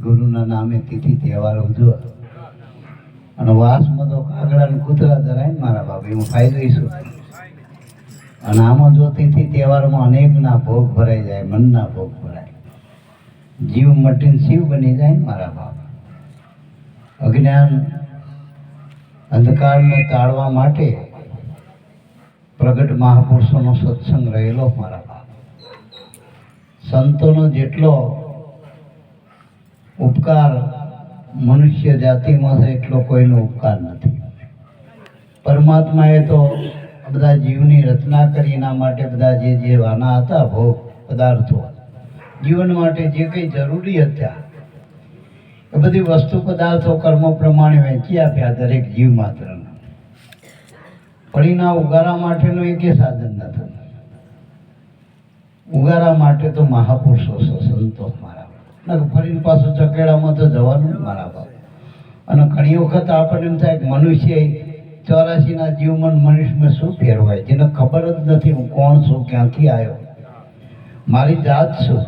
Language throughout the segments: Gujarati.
ગુરુના નામે તિથિ તહેવાર ઉજવા. અને વાસમાં તો કાગડા ને કૂતરા ધરાય ને મારા બાપ હું ફાયદો દઈશું અને આમાં જો તિથિ તહેવારમાં અનેકના ભોગ ભરાઈ જાય, મનના ભોગ ભરાય. જીવ મટીને શિવ બની જાય ને મારા બાપ. અજ્ઞાન અંધકારને ટાળવા માટે પ્રગટ મહાપુરુષોનો સત્સંગ રહેલો મારા બાપ. સંતોનો જેટલો ઉપકાર મનુષ્ય જાતિમાં છે એટલો કોઈનો ઉપકાર નથી. પરમાત્માએ તો બધા જીવની રચના કરી, એના માટે બધા જે જે વાના હતા, ભોગ, પદાર્થો, જીવન માટે જે કંઈ જરૂરી હતા, એ બધી વસ્તુ પદાર્થો કર્મો પ્રમાણે વહેંચી આપ્યા દરેક જીવ માત્રને. પડીના ઉગારા માટેનું એકે સાધન નથી. ઉગારા માટે તો મહાપુરુષો સંતો મારા ફરીને પાછું ચકેડામાં તો જવાનું મારા બાપ. અને ઘણી વખત આપણને એમ થાય કે મનુષ્ય ચોરાસીના જીવમાં મનુષ્યમાં શું ફેરવાય જેને ખબર જ નથી હું કોણ છું, ક્યાંથી આવ્યો. મારી જાત શું?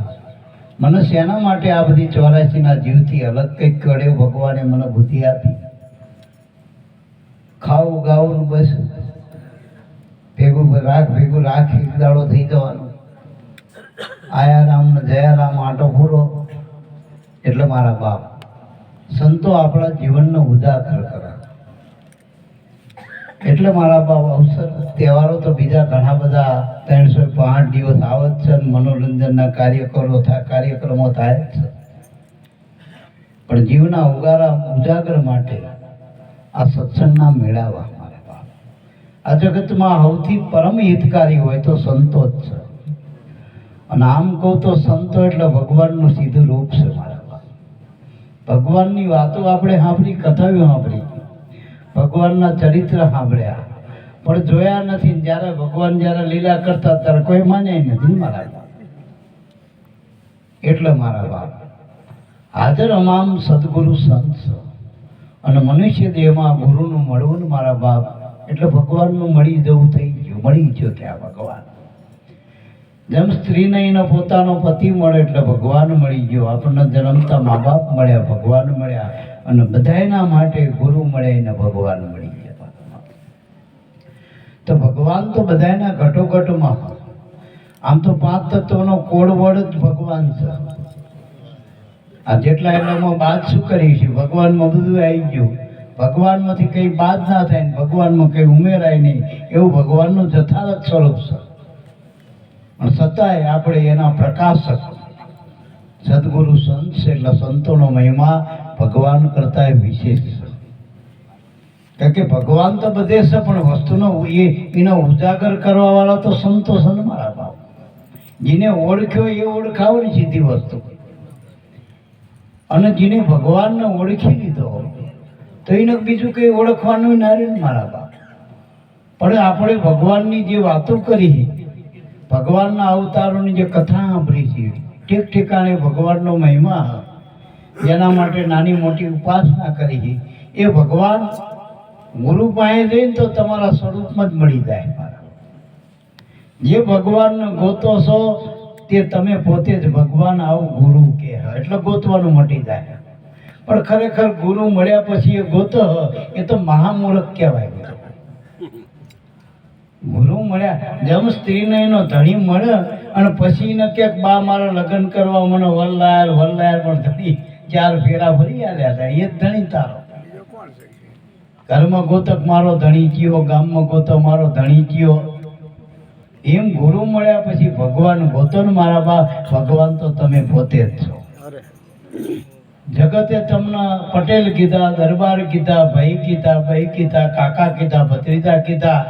મને શેના માટે આ બધી ચોરાસીના જીવથી અલગ કંઈક કર્યો? ભગવાને મને બુદ્ધિ આપી. ખાવું ગાવું બસ. ભેગું રાખ ભેગું રાખ એક દાડો થઈ જવાનો. આયા રામ જયા રામ આટો પૂરો એટલે મારા બાપ. સંતો આપણા જીવનનો ઉજાગર કરે. એટલે મારા બાપ અવસર, તહેવારો તો બીજા ઘણા બધા ત્રણસો પાંચ દિવસ આવત છે મનોરંજનના કાર્યક્રમો થાય કાર્યક્રમો થાય જ છે. પણ જીવના ઉગારા, ઉજાગર માટે આ સત્સંગના મેળાવા મારા બાપ. આ જગતમાં સૌથી પરમ હિતકારી હોય તો સંતો જ છે. અને આમ કહું તો સંતો એટલે ભગવાનનું સીધું રૂપ છે મારા ભગવાનની વાતો આપણે સાંભળી, કથાઓ સાંભળી. ભગવાનના ચરિત્ર સાંભળ્યા. પણ જોયા નથી જ્યારે ભગવાન જ્યારે લીલા કરતા ત્યારે કોઈ માન્યા નથી મારા એટલે મારા બાપ. હાજર અમામ સદગુરુ સંત અને મનુષ્ય દેહમાં ગુરુનું મળવું મારા બાપ. એટલે ભગવાનનું મળી જવું થઈ ગયું, મળી ગયો ત્યાં ભગવાન. જેમ સ્ત્રીને એને પોતાનો પતિ મળે એટલે ભગવાન મળી ગયો. આપણને જન્મતા મા બાપ મળ્યા, ભગવાન મળ્યા અને બધાના માટે ગુરુ મળે એને ભગવાન મળી ગયા. તો ભગવાન તો બધાના ઘટોઘટમાં આમ તો પાંચ તત્વનો કોડવડ જ ભગવાન છે. આ જેટલા એટલામાં બાદ શું કરી છે ભગવાનમાં બધું આવી ગયું. ભગવાનમાંથી કંઈ બાદ ના થાય ભગવાનમાં કંઈ ઉમેરાય નહીં. એવું ભગવાનનું જથારત સ્વરૂપ છે. પણ છતાંય આપણે એના પ્રકાશક. સદગુરુ સંત છે એટલે સંતોનો મહિમા ભગવાન કરતા વિશેષ કારણ કે ભગવાન તો બધે છે, પણ વસ્તુનો એ, એનો ઉજાગર કરવા વાળા તો સંતો છે મારા બાપ. જેને ઓળખ્યો એ ઓળખાવો ને સીધી વસ્તુ. અને જેને ભગવાનને ઓળખી લીધો તો એને બીજું કંઈ ઓળખવાનું ના રહે ને મારા બાપ. પણ આપણે ભગવાનની જે વાતો કરી ભગવાનના અવતારોની જે કથા સાંભળી છે, ઠેક ઠેકાણે ભગવાનનો મહિમા જેના માટે નાની મોટી ઉપાસના કરી છે, એ ભગવાન ગુરુ પાસે જઈને તો તમારા સ્વરૂપમાં જ મળી જાય જે ભગવાનને ગોતો છો, તે તમે પોતે જ ભગવાન આવું ગુરુ કે એટલે ગોતવાનું મટી જાય. પણ ખરેખર ગુરુ મળ્યા પછી એ ગોતો એ તો મહામૂર્ખ કહેવાય. ગુરુ મળ્યા જેમ સ્ત્રીને એનો ધણી મળ્યો અને પછી એને ક્યાંક બા મારા લગ્ન કરવા મને વલ્લાયર વલ્લાયર પણ ધણી ચાર ફેરા ફરી આવ્યા હતા. એ જ ધણી તારો. ઘરમાં ગોતક મારો ધણી કયો? ગામમાં ગોતો મારો ધણી કયો? એમ ગુરુ મળ્યા પછી ભગવાન ગોતો ને મારા બા ભગવાન તો તમે પોતે જ છો. જગતે તમને પટેલ કીધા દરબાર કીધા ભાઈ કીધા ભાઈ કીધા કાકા કીધા ભત્રીજા કીધા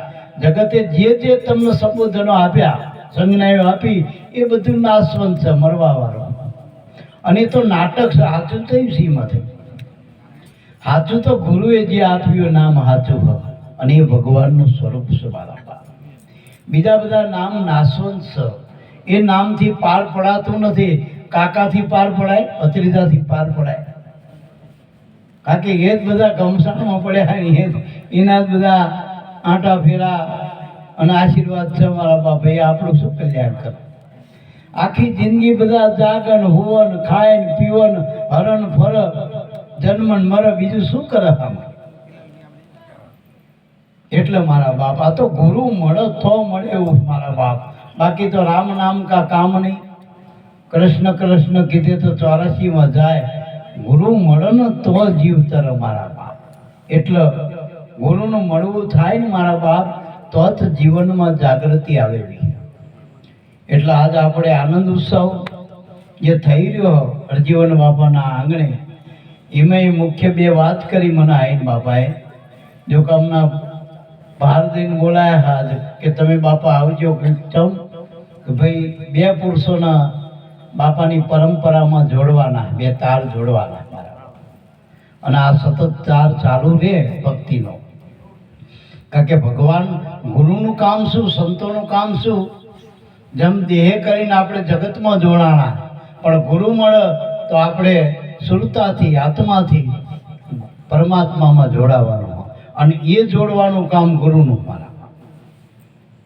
જગતે જે જે તમને સંબોધનો આપ્યા, સંજ્ઞાઓ આપી, એ બધું નાશવંત છે મરવા વાળો અને તો નાટક છે સાચું થયું સીમાંથી સાચું તો ગુરુએ જે આપ્યું નામ સાચું હોય અને એ ભગવાનનું સ્વરૂપ છે મારા બીજા બધા નામ નાશવંત છે. એ નામથી પાર પડાતું નથી. કાકાથી પાર પડાય અત્રિજાથી પાર પડાય. કારણ કે એ જ બધા ગમસાણમાં પડ્યા એના જ બધા આંટા ફેરા અને આશીર્વાદ છે મારા બાપ આપણું શું કલ્યાણ કરે. આખી જિંદગી બધા જાગન હુવન, ખાયન, પીવન, હરણ, ફર જન્મન મર, બીજું શું કરે આમાં? એટલે મારા બાપ, આ તો ગુરુ મળે તો મળે એવું મારા બાપ. બાકી તો રામ નામ કા કામ નહીં. કૃષ્ણ કૃષ્ણ કીધે તો ચોરાસીમાં જાય. ગુરુ મળે ને તો જીવ તર મારા બાપ. એટલે ગુરુનું મળવું થાય ને મારા બાપ, તો જ જીવનમાં જાગૃતિ આવેલી. એટલે આજ આપણે આનંદ ઉત્સવ જે થઈ રહ્યો હરજીવન બાપાના આંગણે એમાં મુખ્ય બે વાત કરી મને આઈન બાપાએ. જો કે હમણાં બહાર જઈને બોલાયા હાજ કે તમે બાપા આવજો ચમ કે ભાઈ બે પુરુષોના બાપાની પરંપરામાં જોડવાના, બે તાર જોડવાના અને આ સતત તાર ચાલુ રહે ભક્તિનો. કારણ કે ભગવાન ગુરુનું કામ શું, સંતોનું કામ શું? જેમ દેહ કરીને આપણે જગતમાં જોડાણા, પણ ગુરુ મળે તો આપણે સુરતાથી આત્માથી પરમાત્મામાં જોડાવાનું અને એ જોડવાનું કામ ગુરુનું મારા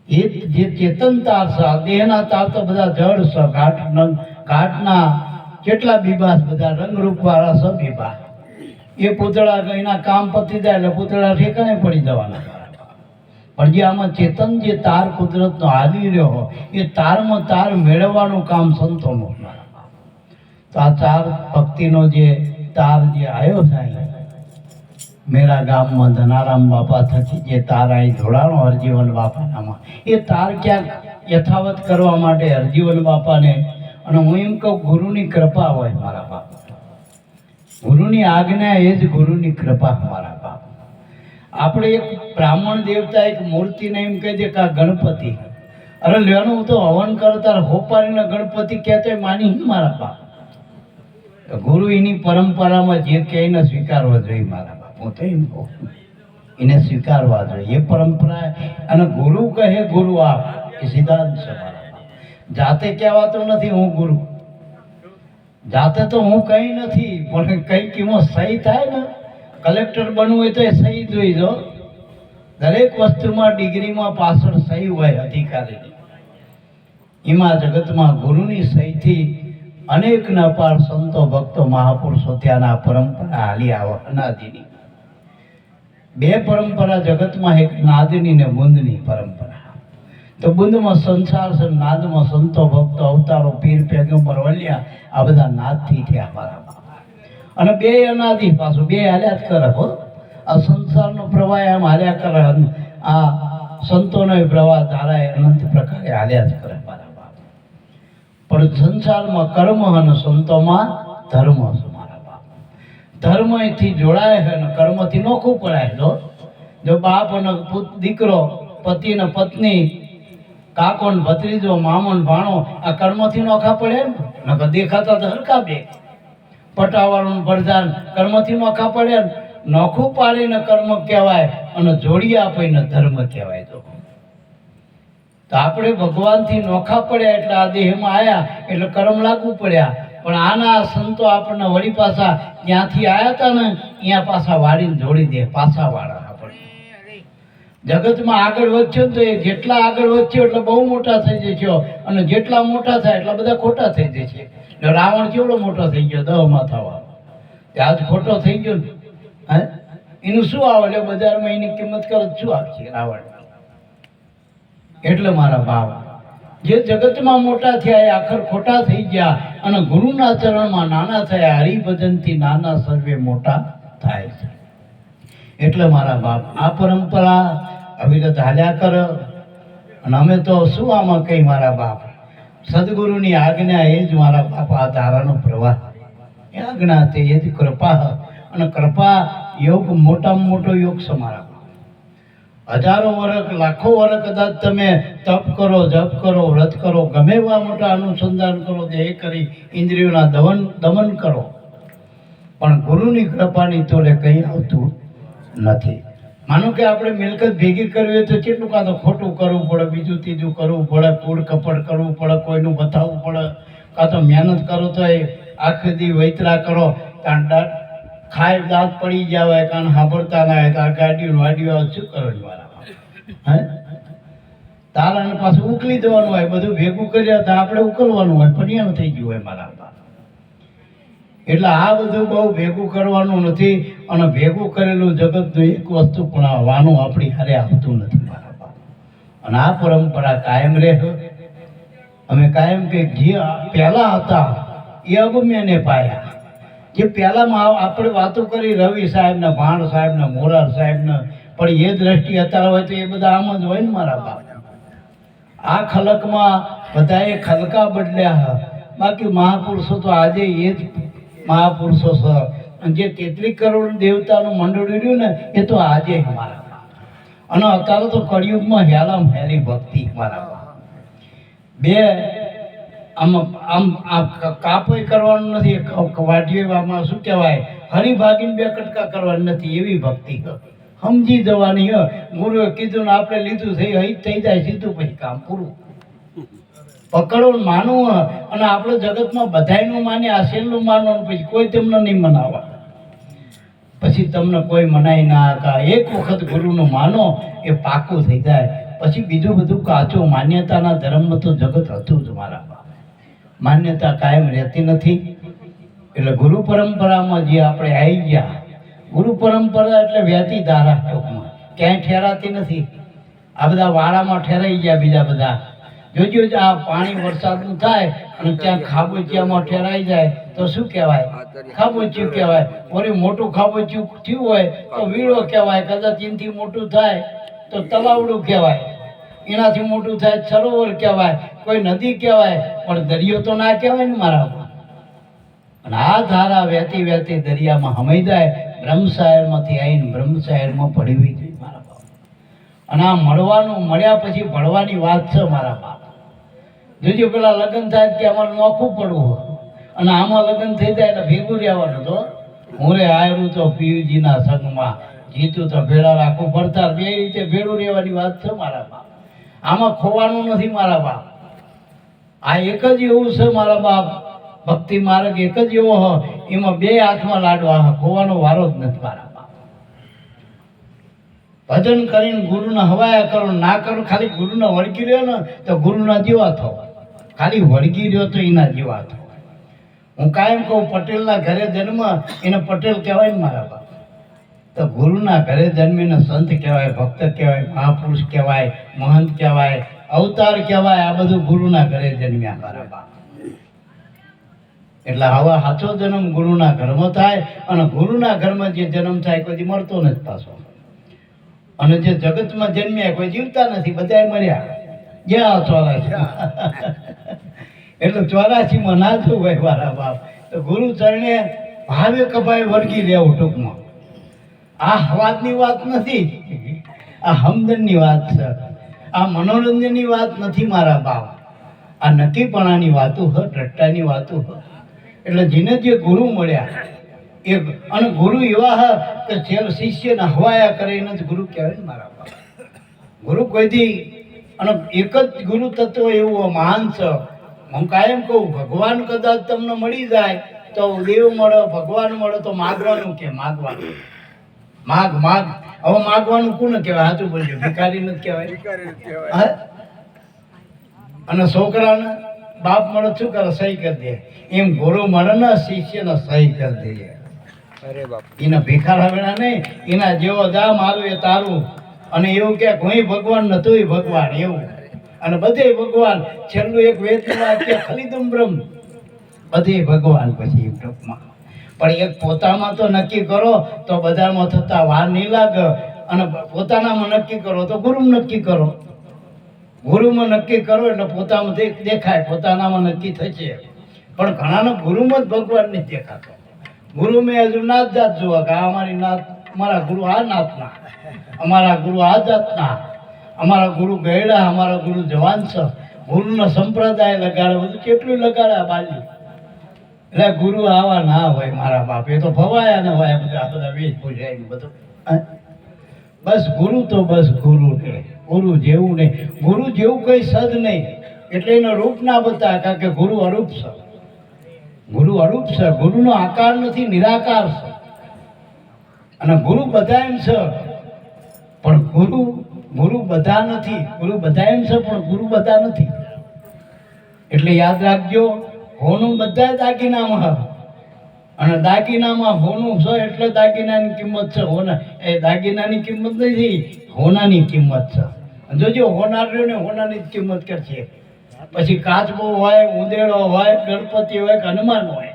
એ જે ચેતન તાર છે દેહના તાર તો બધા જળ છે, ઘાટ ઘાટના કેટલા બીબાસ બધા રંગરૂપ વાળા છે, બીબા. એ પૂતળા એના કામ પતી જાય એટલે પૂતળા ઠેકાણે પડી જવાના. પણ જે આમાં ચેતન જે તાર કુદરતનો હાલી રહ્યો એ તારમાં તાર મેળવવાનું કામ સંતોનું તો આ ચાર ભક્તિનો જે તાર જે આવ્યો થાય મેરા ગામમાં ધનારામ બાપા થકી જે તાર અહીં જોડાણો હરજીવન બાપાનામાં, એ તાર ક્યાંક યથાવત કરવા માટે હરજીવન બાપાને, અને હું એમ કહું, ગુરુની કૃપા હોય મારા બાપા. ગુરુની આજ્ઞા એ જ ગુરુની કૃપા મારા આપણે એક બ્રાહ્મણ દેવતા એક મૂર્તિને એમ કહી દે કે આ ગણપતિ. અરે લેવાનું હું તો હવન કરતા હોપારીને ગણપતિ કહેતો માની નહીં મારા બાપ? ગુરુ એની પરંપરામાં જે કહે એને સ્વીકારવા જોઈએ મારા બાપ. હું તો એમ એને સ્વીકારવા જોઈએ. એ પરંપરા અને ગુરુ કહે, ગુરુ આપ. એ સિદ્ધાંત છે મારા બાપ. જાતે કહેવાતો નથી હું ગુરુ. જાતે તો હું કંઈ નથી, પણ કંઈક એમાં સહી થાય ને કલેક્ટર બનવું હોય તો એ સહી જોઈ દો દરેક વસ્તુમાં ડિગ્રીમાં પાછળ સહી હોય અધિકારીની. એમાં જગતમાં ગુરુની સહીથી અનેક નપાર સંતો ભક્તો મહાપુરુષો ત્યાંના પરંપરા હાલી આવો અનાદિની. બે પરંપરા જગતમાં એક નાદની ને બુંદની પરંપરા. તો બુંદમાં સંસાર છે નાદમાં સંતો ભક્તો અવતારો પીર પેગમ્બર વલ્યા આ બધા નાદથી થયા મારા બાપ અને બે અનાદિ પાછું, બે હાલ્યા જ કરે, હો. આ સંસારનો પ્રવાહ એમ હાલ્યા કરે આ સંતોનો પ્રવાહ ધારા અનંત પ્રકારે હાલ્યા જ કરે મારા બાપ. પણ સંસારમાં કર્મ અને સંતોમાં ધર્મ છે મારા બાપ. ધર્મથી જોડાય છે અને કર્મથી નોખું પડાય જો જો બાપ અને દીકરો, પતિ ને પત્ની, કાકો ને ભત્રીજો, મામો ને ભાણો આ કર્મથી નોખા પડે ને દેખાતા તો હરકા બે. પટાવાળું પ્રધાન કર્મથી નોખા પડે નોખું પાડીને કર્મ કહેવાય અને જોડી આપીને ધર્મ કહેવાય તો. તો આપણે ભગવાનથી નોખા પડ્યા એટલે આ દેહમાં આવ્યા એટલે કર્મ લાગુ પડ્યા. પણ આના સંતો આપણને વળી પાછા ત્યાંથી આવ્યા હતા ને, ત્યાં પાછા વાળીને જોડી દે, પાછા વાળા. જગતમાં આગળ વધશો તો એ જેટલા આગળ વધશો એટલે બહુ મોટા થઈ જશો અને જેટલા મોટા થાય એટલા બધા ખોટા થઈ જશે રાવણ કેવડો મોટો થઈ ગયો? દહ માથાવાળો. આજ ખોટો થઈ ગયો ને? હે? એનું શું આવે? એટલે બજારમાં એની કિંમત કરો શું આવશે રાવણ? એટલે મારા ભાવ. જે જગતમાં મોટા થયા એ આખર ખોટા થઈ ગયા અને ગુરુના ચરણમાં નાના થયા હરિભજનથી નાના સર્વે મોટા થાય છે. એટલે મારા બાપ આ પરંપરા અવિરત હાલ્યા કર. અને અમે તો શું આમાં કઈ મારા બાપ? સદગુરુની આજ્ઞા એ જ મારા બાપ આ ધારાનો પ્રવાહ. એ આજ્ઞા તે એ જ કૃપા અને કૃપા યોગ મોટામાં મોટો યોગ છે મારા હજારો વર્ષ લાખો વર્ષ કદાચ તમે તપ કરો, જપ કરો, વ્રત કરો, ગમે એવા મોટા અનુસંધાન કરો દેહ કરી ઇન્દ્રિયોના દમન દમન કરો. પણ ગુરુની કૃપાની તોલે કંઈ આવતું નથી. માનો કે આપણે મિલકત ભેગી કરવી હોય તો કેટલું કાં તો ખોટું કરવું પડે, બીજું ત્રીજું કરવું પડે કૂડ કપડ કરવું પડે, કોઈનું બતાવવું પડે. કાં તો મહેનત કરો તો એ આખી દી વૈતરા કરો. દાંત ખાય દાંત પડી ગયા હોય કારણ સાંભળતા ના હોય તાર ગાડીઓ વાડીઓ શું કરવાની વાળા હે? તારાને પાછું ઉકલી દેવાનું હોય, બધું ભેગું કર્યા તો આપણે ઉકલવાનું હોય પણ એમ થઈ ગયું હોય મારા એટલે આ બધું બહુ ભેગું કરવાનું નથી અને ભેગું કરેલું જગતનું એક વસ્તુ પણ આવવાનું આપણી હારે આવતું નથી મારા અને આ પરંપરા કાયમ રહે અમે કાયમ કે જે પહેલા હતા, એ અગમ્યને પાયા. જે પહેલામાં આપણે વાતો કરી રવિ સાહેબના, ભાણ સાહેબના, મોરાર સાહેબના, પણ એ દ્રષ્ટિ અત્યારે હોય તો એ બધા આમ જ હોય ને મારા બાપ. આ ખલકમાં બધાએ ખલકા બદલ્યા બાકી મહાપુરુષો તો આજે એ જ મહાપુરુષો સર જે તેત્રીસ કરોડ દેવતાનું મંડળ રહ્યું ને, એ તો આજે મારા. અને અત્યારે તો કળિયુગમાં હેલામ હેલી ભક્તિ મારા. બે, આમ આમ આ કાપોય કરવાનું નથી આમાં શું કહેવાય? હરિભાગીને બે કટકા કરવાની નથી, એવી ભક્તિ. સમજી જવાની હ. ગુરુએ કીધું ને આપણે લીધું થઈ, હઈ થઈ જાય, સીધું પછી કામ પૂરું. પકડો માનો માનવું અને આપણે જગતમાં બધાયનું માને, આ માનવાનું પછી કોઈ તમને નહીં મનાવવા પછી તમને કોઈ મનાય ના કા એક વખત ગુરુનું માનો, એ પાકું થઈ જાય. પછી બીજું બધું કાચું માન્યતાના ધર્મમાં તો જગત હતું જ મારા માન્યતા કાયમ રહેતી નથી. એટલે ગુરુ પરંપરામાં જે આપણે આવી ગયા, ગુરુ પરંપરા એટલે વહેતી ધારા ટૂંકમાં. ક્યાંય ઠેરાતી નથી. આ બધા વાળામાં ઠેરાઈ ગયા બીજા બધા. જોજો જ આ પાણી વરસાદનું થાય અને ત્યાં ખાબોચિયામાં ઠેરાઈ જાય તો શું કહેવાય? ખાબોચિયું કહેવાય. વળી મોટું ખાબોચિયું થયું હોય તો વીળો કહેવાય. કદાચ એનાથી મોટું થાય તો તલાવડું કહેવાય. એનાથી મોટું થાય સરોવર કહેવાય. કોઈ નદી કહેવાય પણ દરિયો તો ના કહેવાય ને મારા. અને આ ધારા વહેતી વહેતી દરિયામાં હમાઈ જાય બ્રહ્મસાયરમાંથી આવીને બ્રહ્મ શહેરમાં બાપ અને આ મળવાનું, મળ્યા પછી ભણવાની વાત છે મારા બાપ. જોજો પેલા લગ્ન થાય કે અમારે નોખું પડવું હોય. અને આમાં લગ્ન થઈ જાય એટલે ભેગું રહેવાનું તો હું રે આવ્યું તો પિયુજીના સંગમાં. જીતું તો ભેળા રાખું ભરતા બે રીતે ભેળું રહેવાની વાત છે મારા બાપ. આમાં ખોવાનું નથી મારા બાપ. આ એક જ એવું છે મારા બાપ. ભક્તિ માર્ગ એક જ એવો હ એમાં બે હાથમાં લાડવા ખોવાનો વારો જ નથી મારા ભજન કરીને ગુરુને હવાયા કરો, ના કરો, ખાલી ગુરુને વળગી રહ્યો ને તો ગુરુના જીવા થો ખાલી વળગી રહ્યો તો એના જીવા થો હું કાયમ કહું, પટેલના ઘરે જન્મ, એને પટેલ કહેવાય ને મારા બાપ. તો ગુરુના ઘરે જન્મીને સંત કહેવાય, ભક્ત કહેવાય, મહાપુરુષ કહેવાય, મહંત કહેવાય, અવતાર કહેવાય, આ બધું ગુરુના ઘરે જન્મ્યા મારા બાપ. એટલે આવા સાચો જન્મ ગુરુના ઘરમાં થાય અને ગુરુના ઘરમાં જે જન્મ થાય કોઈ દી મળતો નથી પાછો. અને જે જગતમાં જન્મ્યા કોઈ જીવતા નથી બધા મર્યા. ગયા ચોરાસી એટલે ચોરાસીમાં ના થયું ભાઈ મારા બાપ. તો ગુરુ ચરણે ભાવે કપાય વળગી રહેવું ટૂંકમાં. આ વાતની વાત નથી. આ હમદનની વાત છે. આ મનોરંજનની વાત નથી મારા બાપ. આ નક્કીપણાની વાતો હ ટટ્ટાની વાતો હ. એટલે જેને જે ગુરુ મળ્યા એ અને ગુરુ એવા હ કે જે શિષ્યને હવાયા કરે એને જ ગુરુ કહેવાય ને મારા બાપ. ગુરુ કોઈથી અને એક જ ગુરુ તત્વ એવું મહાન છે હું કાયમ કહું ભગવાન કદાચ તમને મળી જાય તો દેવ મળો ભગવાન મળો તો માગવાનું કે માગવાનું? માગ માગ. હવે માગવાનું કોને કહેવાય? સાચું બોલજો ભિખારી નથી કહેવાય. હા? અને છોકરાને બાપ મળે શું કરે? સહી કરી દે. એમ ગુરુ મળે ને શિષ્યને સહી કરી દે. અરે બાપ. એના ભિખાર હવેના નહીં, એના જેવો જા મારું એ તારું. અને એવું કે કોઈ ભગવાન નતું ભગવાન, એવું. અને બધે ભગવાન, છેલ્લું એક વેદનું કે ખલીદુમ બ્રહ્મ. બધે ભગવાન પછી ટૂંકમાં પણ એક પોતામાં તો નક્કી કરો, તો બધામાં થતા વાર નહીં લાગે. અને પોતાનામાં નક્કી કરો, તો ગુરુમાં નક્કી કરો. ગુરુમાં નક્કી કરો એટલે પોતામાં દેખાય, પોતાનામાં નક્કી થશે. પણ ઘણાનો ગુરુમાં જ ભગવાન નહીં દેખાતો. ગુરુ મેં હજુ નાત જાત જોવા કે અમારી નાત અમારા ગુરુ આ નાતના અમારા ગુરુ આ જાતના. અમારા ગુરુ ગયડા અમારા ગુરુ જવાન છે. ગુરુનો સંપ્રદાય લગાડે. બધું કેટલું લગાડે બાજુ એટલે ગુરુ આવા ના હોય મારા બાપ. એ તો ભવાયા ને હોય બધા બધા વેચ પૂજાય ને બધું. બસ ગુરુ તો બસ ગુરુ છે. ગુરુ જેવું નહીં. ગુરુ જેવું કઈ સદ નહીં. એટલે એનો રૂપ ના બતા કારણ કે ગુરુ અરૂપ છે. ગુરુ અરૂપ છે. ગુરુનો આકાર નથી, નિરાકાર છે. અને ગુરુ બધા એમ છે, પણ ગુરુ ગુરુ બધા નથી. ગુરુ બધા એમ છે, પણ ગુરુ બધા નથી. એટલે યાદ રાખજો, હોનું બધા દાગીનામાં. અને દાગીનામાં હોનું છે એટલે દાગીનાની કિંમત છે. હોના, એ દાગીનાની કિંમત નથી, હોનાની કિંમત છે. જોજો ને હોનાની જ કિંમત કરશે પછી કાચબો હોય, ઉંદેડો હોય, ગણપતિ હોય કે હનુમાન હોય.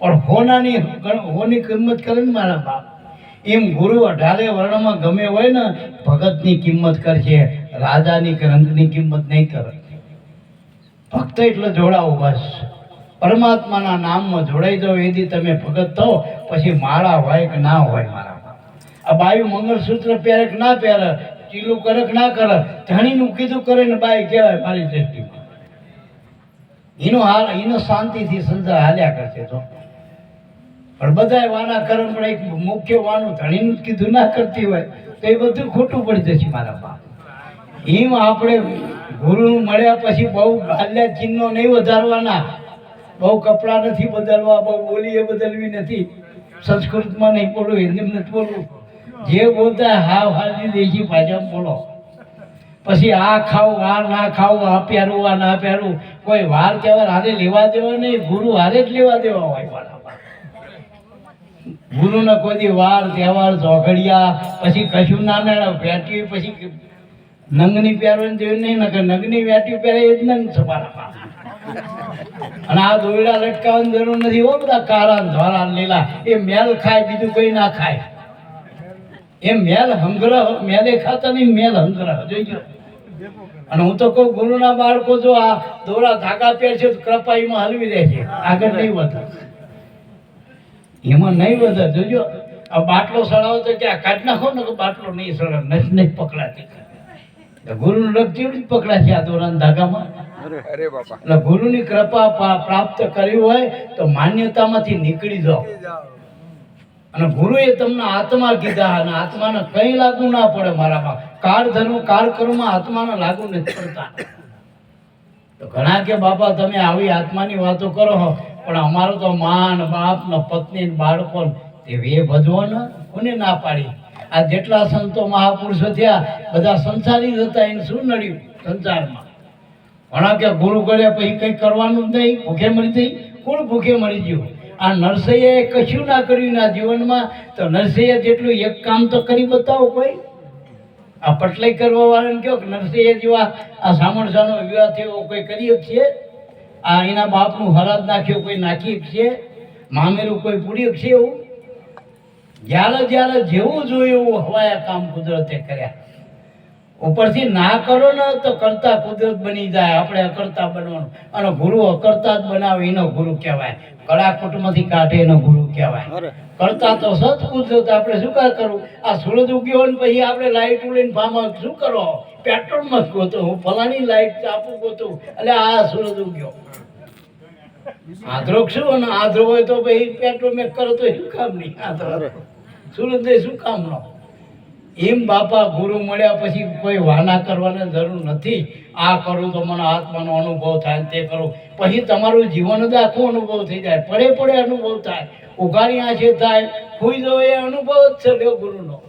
પણ હોનાની હોની કિંમત કરે ને મારા બાપ. એમ ગુરુ અઢારે વર્ણમાં ગમે હોય ને, ભગતની કિંમત કરશે, રાજાની કે રંગની કિંમત નહીં કરે ભક્ત એટલે જોડાવું બસ. પરમાત્માના નામમાં જોડાઈ જાઓ, એથી તમે ભગત થો, પછી માળા હોય કે ના હોય મારા. આ બાયું મંગળસૂત્ર પહેરે કે ના પહેરે, ચીલું કરે કે ના કરે, ધણીનું કીધું કરે ને બાઈ કહેવાય મારી દ્રષ્ટિમાં. એનો હાલ એનો શાંતિથી સંસાર હાલ્યા કરશે તો. પણ બધાય વાના કરમ પણ એક મુખ્ય વાનું ધણીનું કીધું ના કરતી હોય, તો એ બધું ખોટું પડી જશે મારા બાપ. એમ આપણે ગુરુ મળ્યા પછી બહુ હાલ્યા ચિહ્નો નહીં વધારવાના. બહુ કપડાં નથી બદલવા, બહુ બોલી એ બદલવી નથી. સંસ્કૃતમાં નહીં બોલવું હિન્દીમાં નથી બોલવું જે બોલતા હાવ હાલી દેશી ભાષામાં બોલો. પછી આ ખાવું આ ના ખાવું આ પહેરવું આ ના પહેરવું કોઈ વાર તહેવાર હારે લેવા દેવા નહીં, ગુરુ હારે જ લેવા દેવા હોય ગુરુ ગુરુને કોઈ વાર, તહેવાર, ઝોઘડિયા, પછી કશું ના મેળવ વેટી, પછી નંગની પહેરવાની જોયું નહીં, નકર નંગની વેટી પહેરે એ જ નંગ છે મારા અને આ દોયડા લટકાવવાની જરૂર નથી. હો બધા કાળા ને લીલા. એ મેલ ખાય, બીજું કોઈ ના ખાય. એ મેલ હંગ્રહ મેલે ખાતા નહીં મેલ હંગ્રહ ગયો. અને હું તો કહું ગુરુના બાળકો જો આ દોરા ધાગા પહેરશે તો કૃપાઈમાં હલવી દે છે. આગળ નહીં વધે. એમાં નહીં વધે જોજો આ બાટલો સડાવો તો ક્યાં? કાઢ નાખો ને તો બાટલો નહીં સડે નહીં નહીં પકડાતી. ગુરુનું જેવડી જ પકડાશે આ દોરાના ધાગામાં? અરે બાપા. એટલે ગુરુની કૃપા પ્રાપ્ત કરી હોય તો માન્યતામાંથી નીકળી જાઓ. અને ગુરુએ તમને આત્મા કીધા અને આત્માને કંઈ લાગુ ના પડે મારામાં. કાળ ધર્મ કાળ કર્મ આત્માને લાગુ નથી પડતા. તો ઘણા કે, બાપા, તમે આવી આત્માની વાતો કરો હો, પણ અમારો તો માન, બાપ ને પત્ની બાળકો વે ભજવો ને કોને ના પાડી? આ જેટલા સંતો મહાપુરુષો થયા, બધા સંસારી હતા, એને શું નડ્યું સંસારમાં? ઘણા કે, ગુરુ કર્યા પછી કંઈ કરવાનું જ નહીં, ભૂખે મરી થઈ, કોણ ભૂખે મરી ગયું? આ નરસૈયાએ કશું ના કર્યું ના જીવનમાં? તો નરસૈયા જેટલું એક કામ તો કરી બતાવો કોઈ. આ પટલાઈ કરવા વાળાને કહો કે નરસૈયા જેવા આ સામણસાનો વિવાહ થયો કોઈ કરી છીએ? આ એના બાપનું હરાજ નાખ્યો કોઈ નાખી છીએ? મામેરું કોઈ પૂરી શકશે એવું? જ્યારે જ્યારે જેવું જોયું એવું હવાયા કામ કુદરતે કર્યા. ઉપરથી ના કરો ને તો કરતા કુદરત બની જાય આપણે અકર્તા બનવાનું. અને ગુરુ અકર્તા જ બનાવે એનો ગુરુ કહેવાય. કળાકૂટમાંથી કાઢે એનો ગુરુ કહેવાય. કરતા તો સત કુદરત આપણે શું કા કરવું આ સૂરજ ઉગ્યો ને પછી આપણે લાઈટ ઉડીને ફાર્મમાં શું કરો? પેટ્રોલમાં ગોતો. હું ફલાણી લાઈટ આપું ગોતું. એટલે આ સૂરજ ઉગ્યો. આધરો શું? અને આધરો હોય તો પછી પેટ્રોલ મેં કરો તો શું કામ નહીં? આધ્રો સૂરજ શું કામ નો એમ બાપા ગુરુ મળ્યા પછી કોઈ વાના કરવાની જરૂર નથી. આ કરું તો મને આત્માનો અનુભવ થાય તે કરું. પછી તમારું જીવન જ આખું અનુભવ થઈ જાય. પડે પડે અનુભવ થાય. ઉઘાડી આંખે થાય. હુઈ જવો એ અનુભવ જ છે ગુરુનો.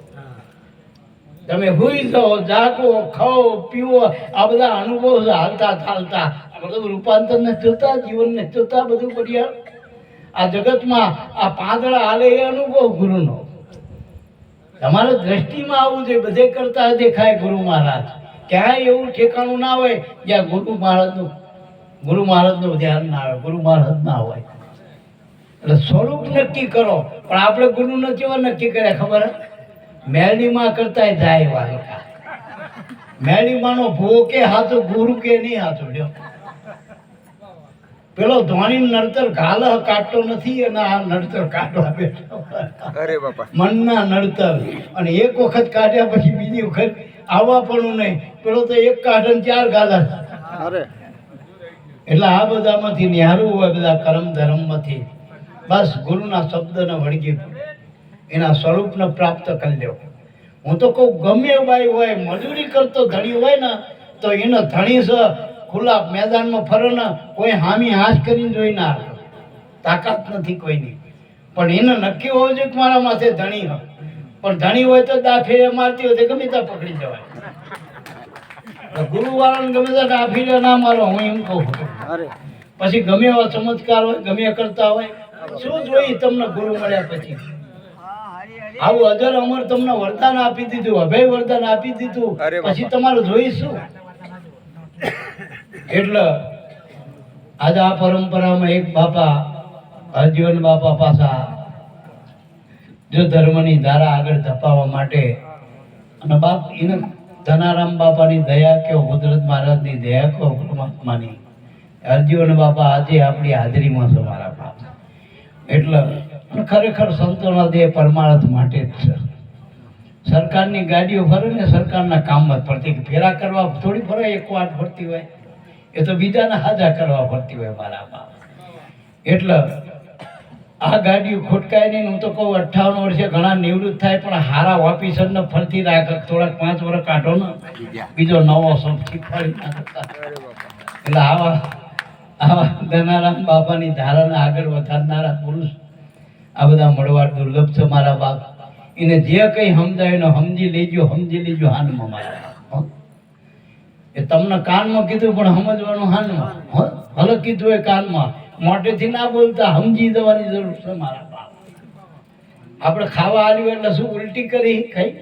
તમે હુઈ જાઓ, જાગો, ખાઓ પીવો આ બધા અનુભવ હાલતા ચાલતા. આ બધું રૂપાંતર ને જોતા, જીવન ને જોતા બધું બઢિયા. આ જગતમાં આ પાંદડા હાલે એ અનુભવ ગુરુનો. તમારે દ્રષ્ટિમાં આવવું જોઈએ, બધે કરતા દેખાય ગુરુ મહારાજ. ક્યાંય એવું ઠેકાણું ના હોય જ્યાં ગુરુ મહારાજનું ગુરુ મહારાજનું ધ્યાન ના આવે ગુરુ મહારાજ ના હોય. એટલે સ્વરૂપ નક્કી કરો, પણ આપણે ગુરુ નથી એવા નક્કી કર્યા, ખબર મેળીમાં કરતા જાય વાલિકા. મેરડીમાંનો ભો કે હાથો ગુરુ કે નહીં હાથો, લ્યો. પેલો ધોની નડતર ઘાલ કાઢતો નથી અને આ નડતર કાઢવા બેઠો. અરે બાપા. મનના નડતર. અને એક વખત કાઢ્યા પછી બીજી વખત આવવા પણ નહીં. પેલો તો એક કાઢે ચાર ગાલા અરે. એટલે આ બધામાંથી નિહાળવું હોય બધા કરમ ધર્મમાંથી. બસ ગુરુના શબ્દને વળગી એના સ્વરૂપને પ્રાપ્ત કરી લેવો હું તો કહું ગમે બાઈ હોય મજૂરી કરતો ધણી હોય ને તો એને ધણી છે ખુલ્લા મેદાનમાં ફરો ને કોઈ હામી હાશ કરીને જોઈ ના તાકાત નથી કોઈની. પણ એને નક્કી હોવું જોઈએ કે મારા માથે ધણી હોય. પણ ધણી હોય તો દા ફેરે મારતી હોય તો ગમે ત્યાં પકડી જવાય. ગુરુવાળાને ગમે ત્યાં ડાફીને ના મારો હું એમ કહું. પછી ગમે એવા ચમત્કાર હોય ગમે કરતા હોય શું જોઈ તમને ગુરુ મળ્યા પછી? આવું અજર અમર તમને વરદાન આપી દીધું અભય વરદાન આપી દીધું. પછી તમારે જોઈ શું એટલે આજે આ પરંપરામાં એક બાપા હરજીવન બાપા પાસા જો ધર્મની ધારા આગળ ધપાવવા માટે અને બાપ એને ધનારામ બાપાની દયા કે કુદરત મહારાજની દયા કહો પરમાત્માની. અર્જુન બાપા આજે આપણી હાજરીમાં છે મારા બાપ. એટલે ખરેખર સંતોના દેહ પરમાર્થ માટે જ છે. સરકારની ગાડીઓ ફરે ને સરકારના કામમાં જ ફરતી ફેરા કરવા થોડી ફરે એક વાર ફરતી હોય. એ તો બીજાને હાજા કરવા પડતી હોય મારા બાપ એટલે આ ગાડીઓ ખોટકાય નહીં હું તો કહું અઠ્ઠાવન વર્ષે ઘણા નિવૃત્ત થાય, પણ હારા ઓફિસરને ફરતી રાખે, થોડાક પાંચ વર્ષ કાઢો ને. બીજો નવો સૌથી બાપા એટલે આવા આવા ધનારામ બાપાની ધારાને આગળ વધારનારા પુરુષ આ બધા મળવા દુર્લભ છે મારા બાપ. એને જે કંઈ સમજાય એને સમજી લેજો સમજી લેજો હાનમાં મારા. એ તમને કાનમાં કીધું પણ સમજવાનું હાનમાં હલો કીધું એ કાનમાં. મોટેથી ના બોલતા સમજી જવાની જરૂર છે મારા બાપ. આપણે ખાવા આવ્યું એટલે શું ઉલટી કરી ખાઈ?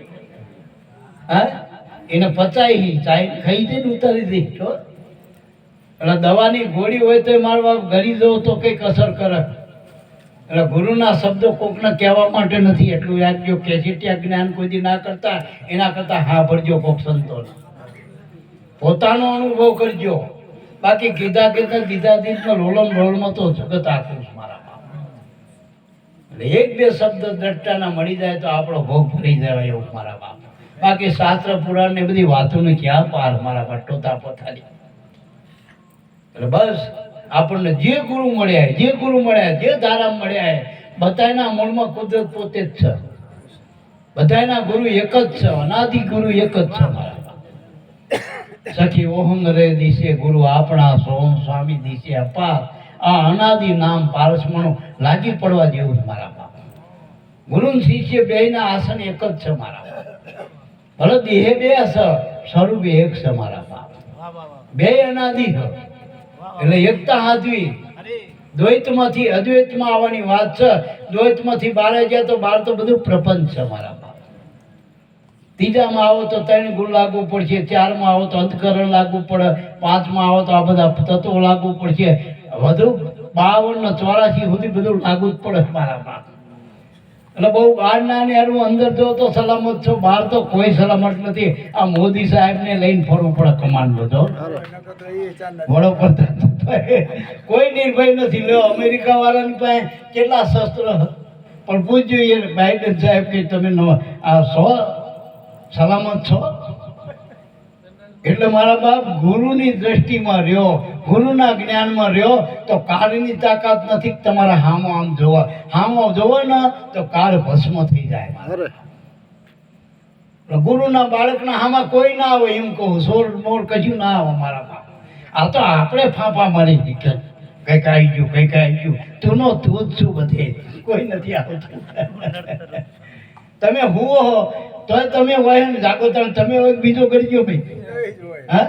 હા? એને પચાઈ ચાઈ ખાઈ દે ને ઉતારી દે તો એટલે દવાની ગોળી હોય તો મારો બાપ ઘરી જવો તો કંઈક અસર કરે. એટલે ગુરુના શબ્દો કોકને કહેવા માટે નથી. એટલું યાદજો કેસેટિયા જ્ઞાન કોઈ ના કરતા એના કરતા હા ભરજો કોક સંતોને. પોતાનો અનુભવ કરજો. બાકી કીધા કીધા દીધા દીધમાં રોલમ રોલમાં તો જગત આખું મારા એટલે એક બે શબ્દ દ્રષ્ટાના મળી જાય તો આપણો ભોગ ભરી જાય એવું મારા બાપ બાકી શાસ્ત્ર પુરાણ ને બધી વાતોને ક્યાં પાર મારા બાપ ટોતા પોતાની એટલે બસ આપણને જે ગુરુ મળ્યા જે ગુરુ મળ્યા જે ધારા મળ્યા બધાના મૂળમાં કુદરત પોતે જ છે. બધાના ગુરુ એક જ છે, અનાદિ ગુરુ એક જ છે મારા. સખી ઓહંગ રે દિશે, ગુરુ આપણા સોમ સ્વામી દિશે અપાર. આ અનાદિ નામ પારસમણું લાગી પડવા જેવું છે મારા બાપ. ગુરુ શિષ્ય બેયના આસન એક જ છે મારા ભલે દેહે બે અસર સ્વરૂપે એક છે મારા બાપ. બે અનાદિ એટલે એકતા હાથવી. દ્વૈતમાંથી અદ્વૈતમાં આવવાની વાત છે. દ્વૈતમાંથી બહાર ગયા તો બહાર તો બધું પ્રપંચ છે મારા બાપ. ત્રીજામાં આવો તો ત્રણ ગુણ લાગુ પડશે, ચારમાં આવો તો અંતકરણ લાગુ પડે, પાંચમાં આવો તો આ બધા તત્વો લાગુ પડશે. વધુ બાવન ને ચોરાશી સુધી બધું લાગુ જ પડે મારામાં. એટલે બહુ બહાર ના એનું અંદર જો તો સલામત છો, બહાર તો કોઈ સલામત નથી. આ મોદી સાહેબને લઈને ફરવું પડે કમાન્ડ બધો. વડોપ્રધાન કોઈ નિર્ભય નથી. લ્યો અમેરિકા વાળાની પાસે કેટલા શસ્ત્ર પણ પૂછ્યું એ બાઇડન સાહેબ કે તમે આ સો સલામત છો? એટલે મારા બાપ ગુરુની દ્રષ્ટિમાં રહ્યો ગુરુના જ્ઞાનમાં રહ્યો તો કાળની તાકાત નથી તમારા હામો આમ જોવા. હામો જોવો ને તો કાળ ભસ્મ થઈ જાય. ગુરુના બાળકના હામાં કોઈ ના આવે એમ કહું સોર મોર કશું ના આવે મારા બાપ. આ તો આપણે ફાંફા મારી નીકળ કંઈક આવી ગયું કંઈક આવી ગયું. તું નો તું જ છું બધે. કોઈ નથી આવતું. તમે હો. તોય તમે હોય ને જાગો ત્રણ તમે હોય બીજો કરી ગયો ભાઈ. હા?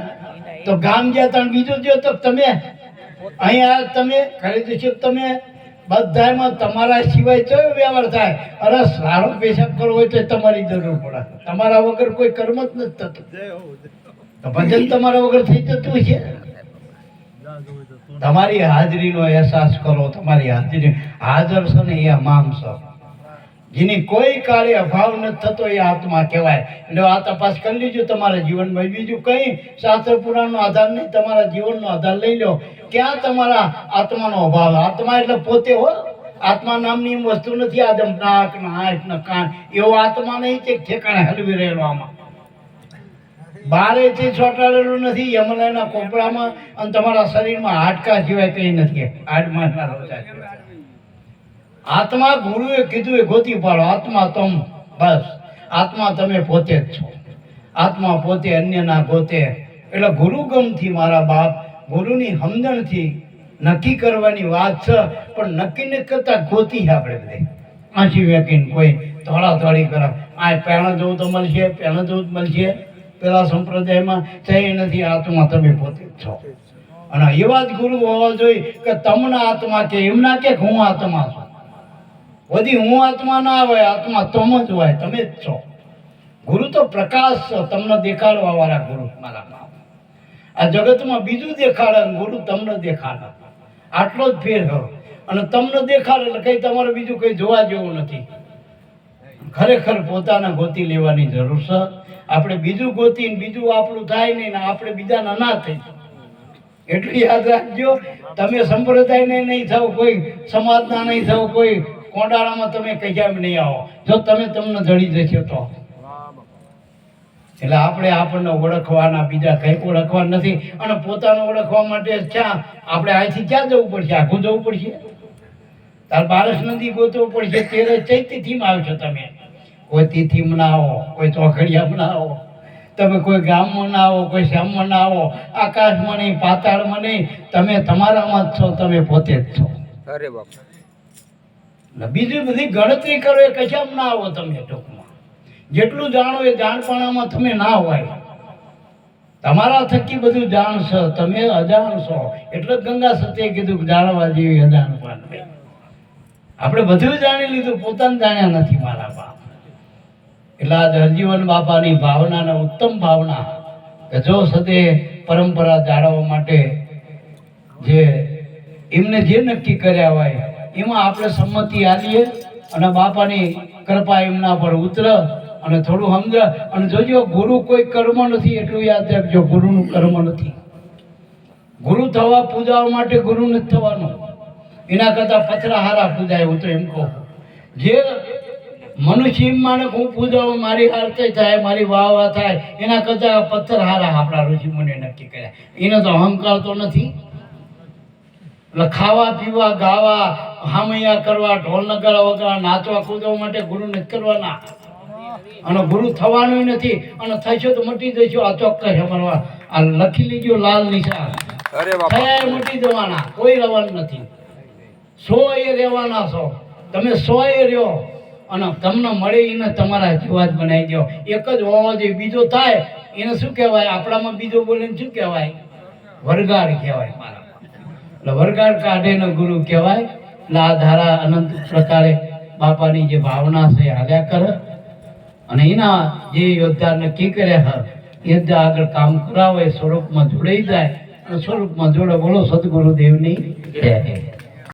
તો ગામ ગયા ત્રણ બીજો જો તો તમે. અહીંયા તમે ઘરે જશો તમે. બધામાં તમારા સિવાય કયો વ્યવહાર થાય? અરે સારો પેશાબ કરવો હોય તો તમારી જરૂર પડે. તમારા વગર કોઈ કર્મ જ નથી થતું. ભજન તમારા વગર થઈ જતું છે તમારી હાજરીનો અહેસાસ કરો તમારી હાજરી. હાજર છો ને એ અમામ છે જેની કોઈ કાળે અભાવ નથી થતો એ આત્મા કહેવાય. એટલે આ તપાસ કરી લીજો, તમારા જીવનમાં બીજું કંઈ શાસ્ત્ર પુરાણનો આધાર નહીં, તમારા જીવનનો આધાર લઈ લો. ક્યાં તમારા આત્માનો અભાવ? આત્મા એટલે પોતે હો. આત્મા નામની એમ વસ્તુ નથી, આદમ નાક ને આંખ ના કાન એવો આત્મા નહીં કે ઠેકાણે હલવી રહેલો આમાં. બારેથી ચોંટાડેલું નથી યમલાના કોપડામાં અને તમારા શરીરમાં હાડકા સિવાય કંઈ નથી. હાડમાં આત્મા ગુરુએ કીધું એ ગોતી પાડો, આત્મા તમ, બસ. આત્મા તમે પોતે જ છો. આત્મા પોતે અન્યના ગોતે. એટલે ગુરુગમથી મારા બાપ ગુરુની હમદણથી નક્કી કરવાની વાત છે, પણ નક્કી ન કરતા ગોતી આપણે બધે આંસી વેકીને કોઈ ધોળા ધોળી કરે. આ પેણા જવું તો મળશે પેણા જવું મળશે. પેલા સંપ્રદાયમાં જઈ નથી, આત્મા તમે પોતે જ છો. અને એવા જ ગુરુ હોવા જોઈએ કે તમને આત્મા કે એમના કે હું આત્મા છું. બધી હું આત્મા ના હોય, આત્મા તમ જ હોય, તમે જ છો. ગુરુ તો પ્રકાશ છો, તમને દેખાડવા વાળા ગુરુ મારા આ જગતમાં બીજું દેખાડે ગુરુ તમને દેખાડે. આટલો જ ફેર હો અને તમને દેખાડે એટલે કઈ તમારે બીજું કઈ જોવા જેવું નથી. ખરેખર પોતાના ગોતી લેવાની જરૂર છે. આપણે બીજું ગોતીને બીજું આપણું થાય નહીં આપણે બીજાના ના થઈ એટલું યાદ રાખજો. તમે સંપ્રદાયને નહીં થાવ કોઈ, સમાજના નહીં થાવ કોઈ કોંડાળામાં તમે કજામ નહીં આવો. જો તમે તમને જડી જશો તો. એટલે આપણે આપણને ઓળખવાના, બીજા કઈ ઓળખવા નથી. અને પોતાને ઓળખવા માટે ક્યાં? આપણે અહીંથી ક્યાં જવું પડશે? આખું જવું પડશે? તાર બારસ નદી ગોતવું પડશે? તેરે ચૈત્યથીમાં આવશો તમે. કોઈ તિથિમાં ના આવો, કોઈ ચોખડિયામાં ના આવો. તમે કોઈ ગામમાં ના આવો, કોઈ શ્યામમાં ના આવો. આકાશમાં નહીં, પાતાળમાં નહીં. તમે તમારામાં જ છો, તમે પોતે જ છો. અરે બાપા બીજી બધી ગણતરી કરો એ કશામ ના આવો તમે ટૂંકમાં. જેટલું જાણો એ જાણપણામાં તમે ના હોય. તમારા થકી બધું જાણશો, તમે અજાણશો. એટલે જ ગંગા સત્યે કીધું જાણવા જેવી નહીં. આપણે બધું જાણી લીધું, પોતાને જાણ્યા નથી મારા બાપ. એટલે આ હરજીવન બાપાની ભાવનાને ઉત્તમ ભાવના કે જો સદે પરંપરા જાળવવા માટે જે એમને જે નક્કી કર્યા હોય એમાં આપણે સંમતિ આલીએ અને બાપાની કૃપા એમના પર ઉતર અને થોડું સમજ. અને જોજો, ગુરુ કોઈ કર્મ નથી એટલું યાદ રાખજો, ગુરુનું કર્મ નથી. ગુરુ થવા પૂજાવા માટે ગુરુ નથી થવાનું. એના કરતાં પથરા હારા પૂજાય હું તો એમ કહું. જે મનુષ્ય માને હું પૂજાવું, મારી આરતી થાય, મારી વાહ વાહ થાય, એના કરતાં પથ્થર હારા આપણા ઋષિ મને નક્કી કર્યા. એનો તો અહંકાર તો નથી. એટલે ખાવા પીવા ગાવા હામૈયા કરવા ઢોલ નગારા વગાડવા નાચવા કૂદવા માટે ગુરુ નથી કરવાના. અને ગુરુ થવાનું નથી. અને થશો તો મટી જશો આ ચોક્કસ અમારા આ લખી લીજો લાલ નિશાન. થયા મટી જવાના. કોઈ રહેવાનું નથી. સો એ રહેવાના છો. તમે સો એ રહ્યો. અને તમને મળે એને તમારા જેવા જ બનાવી દો એક જ હોવો જોઈએ. બીજો થાય. એને શું કહેવાય? આપણામાં બીજો બોલે ને શું કહેવાય? વરગાડ કહેવાય મારા. એટલે વરગાડ કાઢે ને ગુરુ કહેવાય. એટલે ધારા અનંત પ્રકારે બાપાની જે ભાવના છે હાલ્યા કરે. અને એના જે યોદ્ધા નક્કી કર્યા હ યોદ્ધા આગળ કામ કરાવે સ્વરૂપમાં જોડાઈ જાય. સ્વરૂપમાં જોડે બોલો, સદગુરુદેવની જય.